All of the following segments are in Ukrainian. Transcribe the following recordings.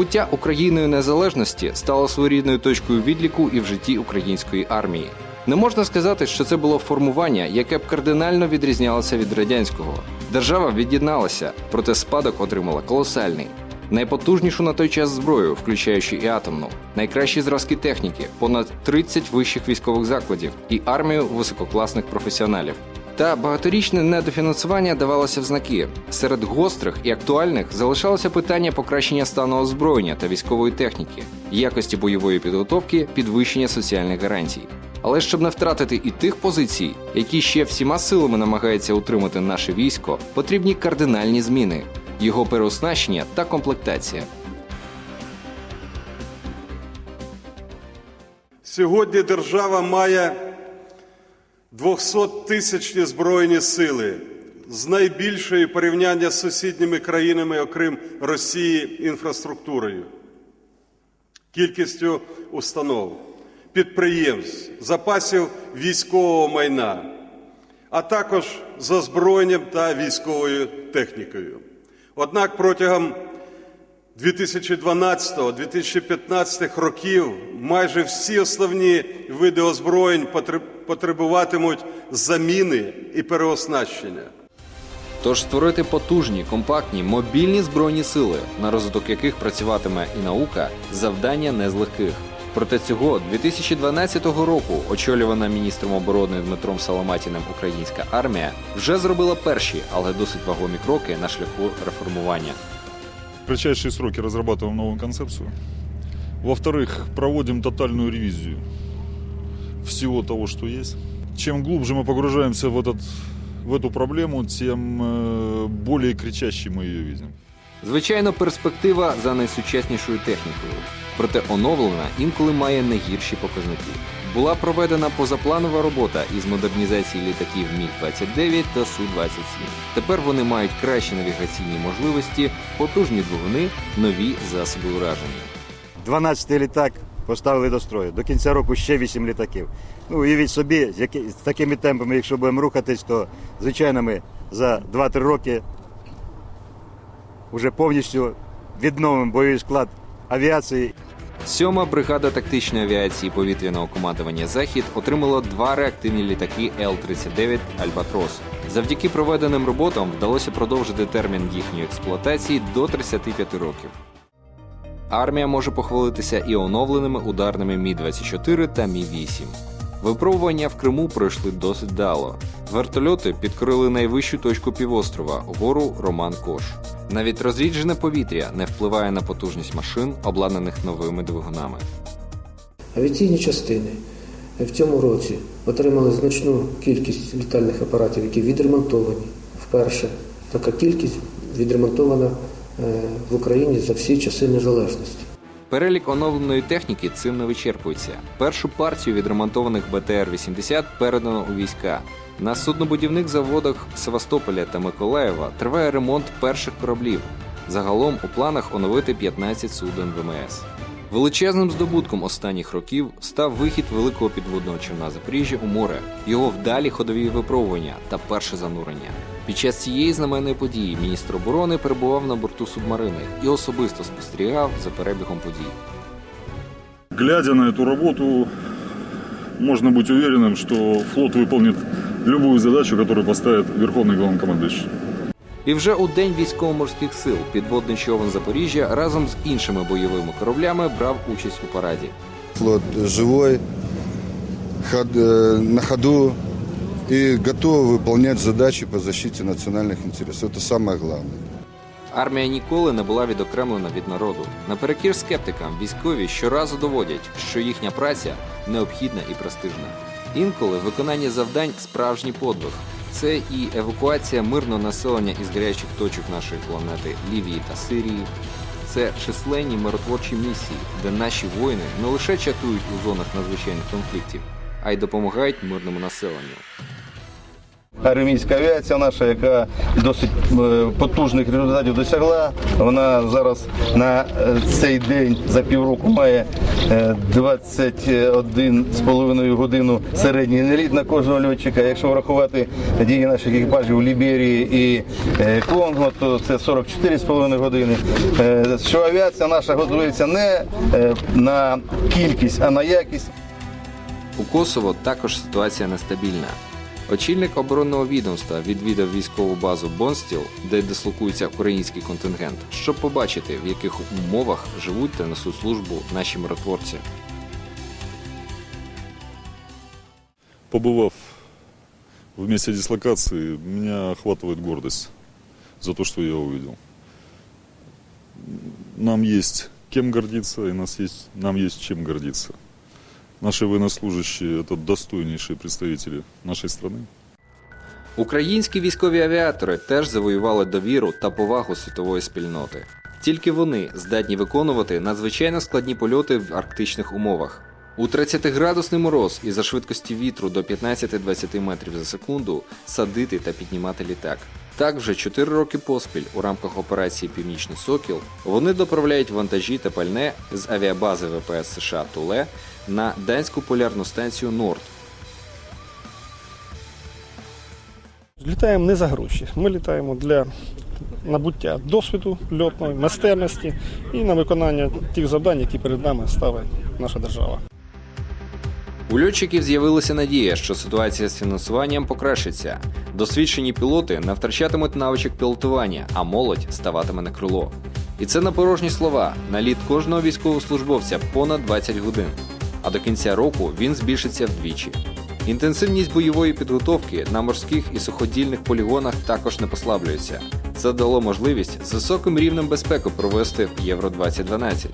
Здобуття Україною незалежності стало своєрідною точкою відліку і в житті української армії. Не можна сказати, що це було формування, яке б кардинально відрізнялося від радянського. Держава від'єдналася, проте спадок отримала колосальний. Найпотужнішу на той час зброю, включаючи і атомну, найкращі зразки техніки, понад 30 вищих військових закладів і армію висококласних професіоналів. Та багаторічне недофінансування давалося в знаки. Серед гострих і актуальних залишалося питання покращення стану озброєння та військової техніки, якості бойової підготовки, підвищення соціальних гарантій. Але щоб не втратити і тих позицій, які ще всіма силами намагається утримати наше військо, потрібні кардинальні зміни, його переоснащення та комплектація. Сьогодні держава має 200-тисячні збройні сили з найбільшою порівняння з сусідніми країнами, окрім Росії, інфраструктурою, кількістю установ, підприємств, запасів військового майна, а також з озброєнням та військовою технікою. Однак протягом 2012-2015 років майже всі основні види озброєнь потреб- потребуватимуть заміни і переоснащення. Тож створити потужні, компактні, мобільні збройні сили, на розвиток яких працюватиме і наука, завдання не з легких. Проте цього 2012 року, очолювана міністром оборони Дмитром Соломатіним українська армія, вже зробила перші, але досить вагомі кроки на шляху реформування В кратчайшие сроки разрабатываем новую концепцию. Во-вторых, проводим тотальную ревизию всего того, что есть. Чем глубже мы погружаемся в, этот, в эту проблему, тем э, более кричащей мы ее видим. Звичайно, перспектива за найсучаснішою технікою, проте оновлена інколи має не гірші показники. Була проведена позапланова робота із модернізації літаків Міг-29 та Су-27. Тепер вони мають кращі навігаційні можливості, потужні двигуни, нові засоби ураження. 12-й літак поставили до строю. До кінця року ще 8 літаків. Ну, уявіть собі, з, з такими темпами, якщо будемо рухатись, то звичайно ми за 2-3 роки вже повністю відновимо бойовий склад авіації. Сьома бригада тактичної авіації повітряного командування Захід отримала два реактивні літаки Л-39 Альбатрос. Завдяки проведеним роботам вдалося продовжити термін їхньої експлуатації до 35 років. Армія може похвалитися і оновленими ударними Мі-24 та Мі-8. Випробування в Криму пройшли досить дало. Вертольоти підкорили найвищу точку півострова гору Роман Кош. Навіть розріджене повітря не впливає на потужність машин, обладнаних новими двигунами. Авіаційні частини в цьому році отримали значну кількість літальних апаратів, які відремонтовані. Вперше така кількість відремонтована е, в Україні за всі часи незалежності. Перелік оновленої техніки цим не вичерпується. Першу партію відремонтованих БТР-80 передано у війська. На суднобудівних заводах Севастополя та Миколаєва триває ремонт перших кораблів. Загалом у планах оновити 15 суден ВМС. Величезним здобутком останніх років став вихід великого підводного човна Запоріжжя у море, його вдалі ходові випробування та перше занурення. Під час цієї знаменної події міністр оборони перебував на борту субмарини і особисто спостерігав за перебігом подій. Глядя на эту работу, можно быть уверенным, что флот выполнит любую задачу, которую поставит Верховный Главнокомандующий. І вже у день військово-морських сил підводний човен Запоріжжя разом з іншими бойовими кораблями брав участь у параді. Флот живой, ход- э, на ходу и готов выполнять задачи по защите национальных интересов. Это самое главное. Армія ніколи не була відокремлена від народу. Наперекір скептикам, військові щоразу доводять, що їхня праця необхідна і престижна. Інколи виконання завдань справжній подвиг. Це і евакуація мирного населення із гарячих точок нашої планети Лівії та Сирії. Це численні миротворчі місії, де наші воїни не лише чатують у зонах надзвичайних конфліктів, а й допомагають мирному населенню. Армійська авіація наша, яка досить е, потужних результатів досягла. Вона зараз на е, цей день за півроку має е, 21,5 годину середній наліт на кожного льотчика. Якщо врахувати дії наших екіпажів у Ліберії і е, Конго, то це 44,5 години. Е, Що авіація наша готується не е, на кількість, а на якість. У Косово також ситуація нестабільна. Очільник оборонного відомства відвідав військову базу Бонстіл, де дислокується український контингент, щоб побачити, в яких умовах живуть та несуть службу наші миротворці. Побывав в месте дислокации, меня охватывает гордость за то, что я увидел. Нам есть кем гордиться, и нас есть, нам есть чем гордиться. Наши военнослужащие – це достойніші представителі нашої країни. Українські військові авіатори теж завоювали довіру та повагу світової спільноти. Тільки вони здатні виконувати надзвичайно складні польоти в арктичних умовах. У 30-градусний мороз і за швидкості вітру до 15-20 метрів за секунду садити та піднімати літак. Так, вже 4 роки поспіль у рамках операції Північний Сокіл вони доправляють вантажі та пальне з авіабази ВПС США Туле на данську полярну станцію Норд Літаємо не за гроші. Ми літаємо для набуття досвіду льотної, майстерності і на виконання тих завдань, які перед нами ставить наша держава. У льотчиків з'явилася надія, що ситуація з фінансуванням покращиться. Досвідчені пілоти не втрачатимуть навичок пілотування, а молодь ставатиме на крило. І це не порожні слова. Наліт кожного військовослужбовця понад 20 годин. А до кінця року він збільшиться вдвічі. Інтенсивність бойової підготовки на морських і суходільних полігонах також не послаблюється. Це дало можливість з високим рівнем безпеки провести Євро 2012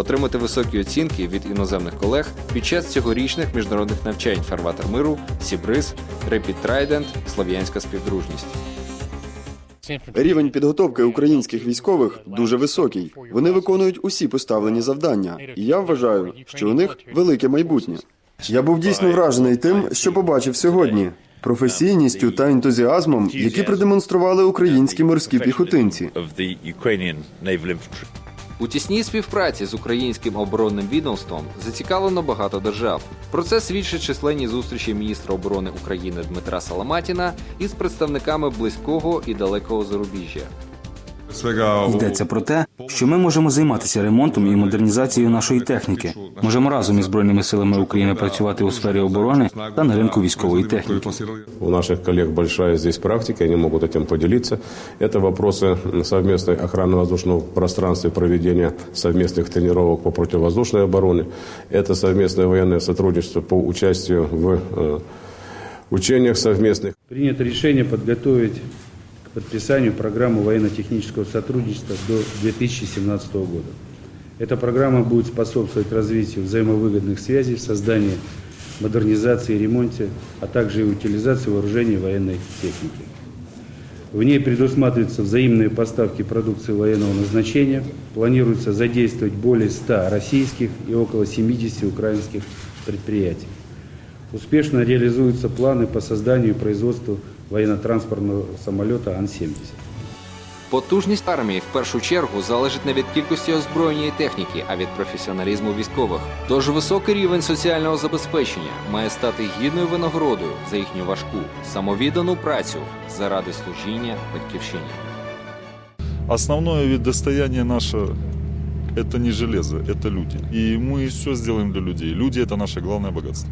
отримати високі оцінки від іноземних колег під час цьогорічних міжнародних навчань Фарватер миру, Сібриз, Репід Трайдент, Слов'янська співдружність. Рівень підготовки українських військових дуже високий. Вони виконують усі поставлені завдання, і я вважаю, що у них велике майбутнє. Я був дійсно вражений тим, що побачив сьогодні. Професійністю та ентузіазмом, які продемонстрували українські морські піхотинці. У тісній співпраці з українським оборонним відомством зацікавлено багато держав. Про це свідчать численні зустрічі міністра оборони України Дмитра Саламатіна із представниками близького і далекого зарубіжжя. Йдеться про те, що ми можемо займатися ремонтом і модернізацією нашої техніки. Можемо разом із збройними силами України працювати у сфері оборони та на ринку військової техніки. У наших коллег большая здесь практика, они могут этим поделиться. Это вопросы совместной охраны воздушного пространства и проведения совместных тренировок по противовоздушной обороне. Это совместное военное сотрудничество по участию в э, учениях совместных. Принято решение подготовить к подписанию программу военно-технического сотрудничества до 2017 года. Эта программа будет способствовать развитию взаимовыгодных связей в создании, модернизации и ремонте, а также и утилизации вооружений и военной техники. В ней предусматриваются взаимные поставки продукции военного назначения. Планируется задействовать более 100 российских и около 70 украинских предприятий. Успешно реализуются планы по созданию и производству военно-транспортного самолета Ан-70. Потужність армії в першу чергу залежить не від кількості озброєння і техніки, а від професіоналізму військових. Тож високий рівень соціального забезпечення має стати гідною винагородою за їхню важку, самовіддану працю заради служіння батьківщині. Основное ведь достояние наше – это не железо, это люди. И мы все сделаем для людей. Люди – это наше главное богатство.